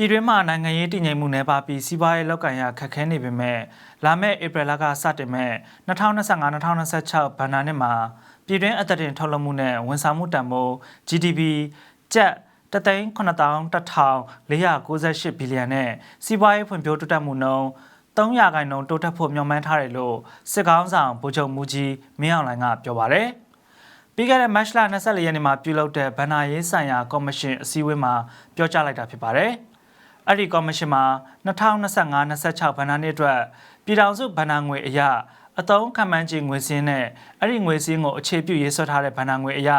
ပြည်တွင်းမှာနိုင်ငံရေးတည်ငြိမ်မှုနဲ့ပါပြီးစီးပွားရေးလောက်ကန်ရခက်ခဲနေပေမဲ့လာမယ့်ဧပြီလကစတင်မဲ့2025-2026ဘဏ္ဍာနှစ်မှာပြည်တွင်းအသက်တင်ထုတ်လုပ်မှုနဲ့ဝန်ဆောင်မှုတန်ဖိုး GDP ကျပ်3,19498ဘီလီယံနဲ့စီးပွားရေးဖွံ့ဖြိုးတိုးတက်မှုနှုန်း300ရာခိုင်နှုန်းတိုးတက်ဖို့မျှော်မှန်းထားတယ်လို့စစ်ကောင်းဆောင်ဗိုလ်ချုပ်မူကြီးမင်းအောင်လှိုင်ကပြောပါရယ်ပြီးခဲ့တဲ့မတ်လ24ရက်နေ့မှာပြုလုပ်တဲ့ဗဏ္ဍာရေးဆိုင်ရာကော်မရှင်အစည်းအဝေးမှာပြောကြားလိုက်တာဖြစ်ပါတယ်။ အဲ့ဒီကော်မရှင်မှာ2025-26ဘဏ္ဍာနှစ်အတွက်ပြည်ထောင်စုဘဏ္ဍာငွေအရအတုံးခံမှန်းခြင်းငွေစင်းနဲ့အဲ့ဒီငွေစင်းကိုအခြေပြုရေးဆွဲထားတဲ့ဘဏ္ဍာငွေအရ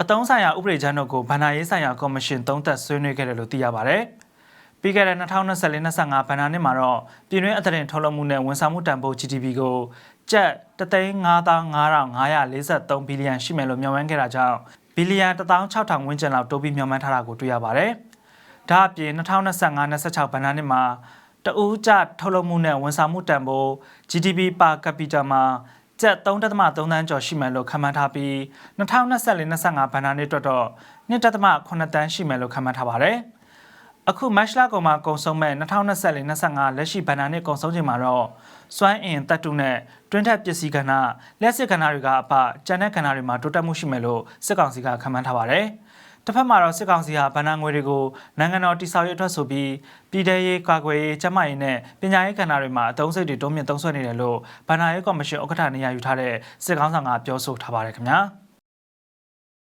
အတုံးဆိုင်ရာဥပဒေချမ်းတို့ကိုဘဏ္ဍာရေးဆိုင်ရာကော်မရှင်သုံးသပ်ဆွေးနွေးခဲ့တယ်လို့သိရပါတယ်။ပြီးခဲ့တဲ့2024-25ဘဏ္ဍာနှစ်မှာတော့ပြည်တွင်းအသက်တင်ထုတ်လုပ်မှုနဲ့ဝန်ဆောင်မှုတန်ဖိုး GDP ကိုကျပ်3,55,543ဘီလီယံရှိမယ်လို့မျှော်မှန်းခဲ့တာကြောင့်ဘီလီယံ16,000ဝန်းကျင်လောက်တိုးပြီးမျှော်မှန်းထားတာကိုတွေ့ရပါတယ်။ ဒါအပြင်2025-26ဘဏ္ဍာနှစ်မှာတဦးကျထုတ်လုပ်မှုနဲ့ဝန်ဆောင်မှုတန်ဖိုး GDP per capita မှာကျပ်3.3တန်းကျော်ရှိမယ်လို့ခန့်မှန်းထားပြီး2024-25ဘဏ္ဍာနှစ်အတွက်တော့1.8တန်းရှိမယ်လို့ခန့်မှန်းထားပါတယ်။အခုမတ်လကုန်မှာကုန်ဆုံးမဲ့2024-25လက်ရှိဘဏ္ဍာနှစ်ကုန်ဆုံးချိန်မှာတော့စွမ်းအင်တပ်တုနဲ့တွင်းထက်ပစ္စည်းကဏ္ဍလက်စစ်ကဏ္ဍတွေကအပကျန်တဲ့ကဏ္ဍတွေမှာတိုးတက်မှုရှိမယ်လို့စစ်ကောင်စီကခန့်မှန်းထားပါတယ်။ တစ်ဖက်မှာတော့စစ်ကောင်စီဟာဗဏ္ဍာငွေတွေကိုနိုင်ငံတော်တိစောက်ရေးအတွက်ဆိုပြီးပြည်ထရေးကာကွယ်ရေးကျန်းမာရေးနဲ့ပညာရေးကဏ္ဍတွေမှာအသုံးစိတ်တွေတိုးမြင့်သုံးစွဲနေတယ်လို့ဗဏ္ဍာရေးကော်မရှင်ဥက္ကဋ္ဌနေရာယူထားတဲ့စစ်ကောင်ဆောင်ကပြောဆိုထားပါတယ်ခင်ဗျာ။